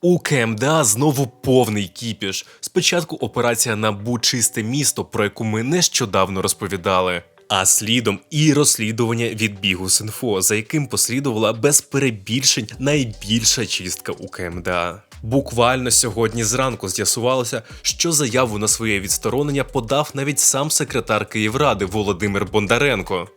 У КМДА знову повний кіпіш. Спочатку операція на чисте місто, про яку ми нещодавно розповідали. А слідом і розслідування від бігу Синфо, за яким послідувала без перебільшень найбільша чистка у КМДА. Буквально сьогодні зранку з'ясувалося, що заяву на своє відсторонення подав навіть сам секретар Київради Володимир Бондаренко.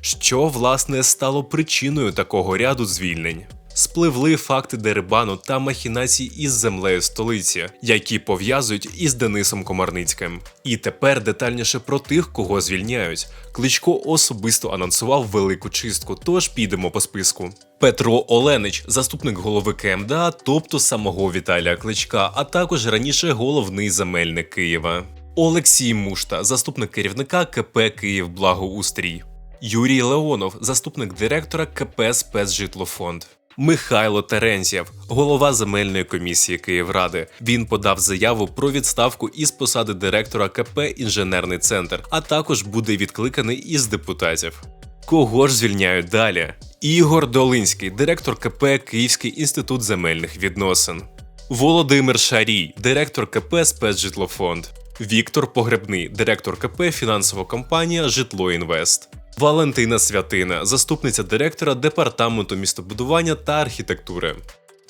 Що власне стало причиною такого ряду звільнень? Спливли факти дерибану та махінацій із землею столиці, які пов'язують із Денисом Комарницьким. І тепер детальніше про тих, кого звільняють. Кличко особисто анонсував велику чистку, тож підемо по списку. Петро Оленич, заступник голови КМДА, тобто самого Віталія Кличка, а також раніше головний земельник Києва. Олексій Мушта, заступник керівника КП Київ Благоустрій. Юрій Леонов, заступник директора КП «Спецжитлофонд». Михайло Терензєв, голова земельної комісії Київради. Він подав заяву про відставку із посади директора КП Інженерний центр, а також буде відкликаний із депутатів. Кого ж звільняють далі? Ігор Долинський, директор КП Київський інститут земельних відносин. Володимир Шарій, директор КП «Спецжитлофонд». Віктор Погребний, директор КП Фінансова компанія Житло Інвест. Валентина Святина, заступниця директора департаменту містобудування та архітектури.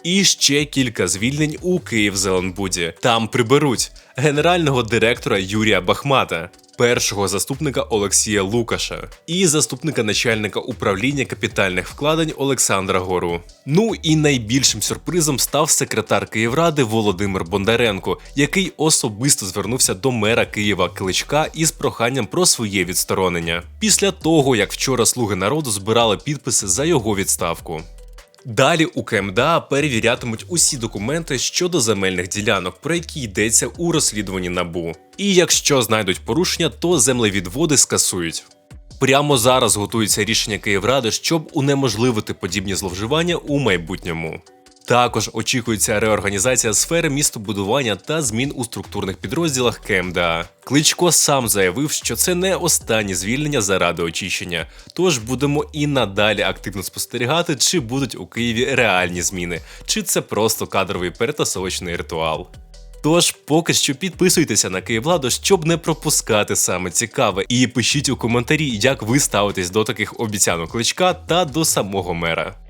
І ще кілька звільнень у Київзеленбуді. Там приберуть генерального директора Юрія Бахмата, першого заступника Олексія Лукаша і заступника начальника управління капітальних вкладень Олександра Гору. Ну і найбільшим сюрпризом став секретар Київради Володимир Бондаренко, який особисто звернувся до мера Києва Кличка із проханням про своє відсторонення. Після того, як вчора слуги народу збирали підписи за його відставку. Далі у КМДА перевірятимуть усі документи щодо земельних ділянок, про які йдеться у розслідуванні набу. І якщо знайдуть порушення, то землевідводи скасують. Прямо зараз готується рішення Київради, щоб унеможливити подібні зловживання у майбутньому. Також очікується реорганізація сфери містобудування та змін у структурних підрозділах КМДА. Кличко сам заявив, що це не останнє звільнення заради очищення. Тож будемо і надалі активно спостерігати, чи будуть у Києві реальні зміни, чи це просто кадровий перетасовочний ритуал. Тож поки що підписуйтеся на Київладу, щоб не пропускати саме цікаве, і пишіть у коментарі, як ви ставитесь до таких обіцянок кличка та до самого мера.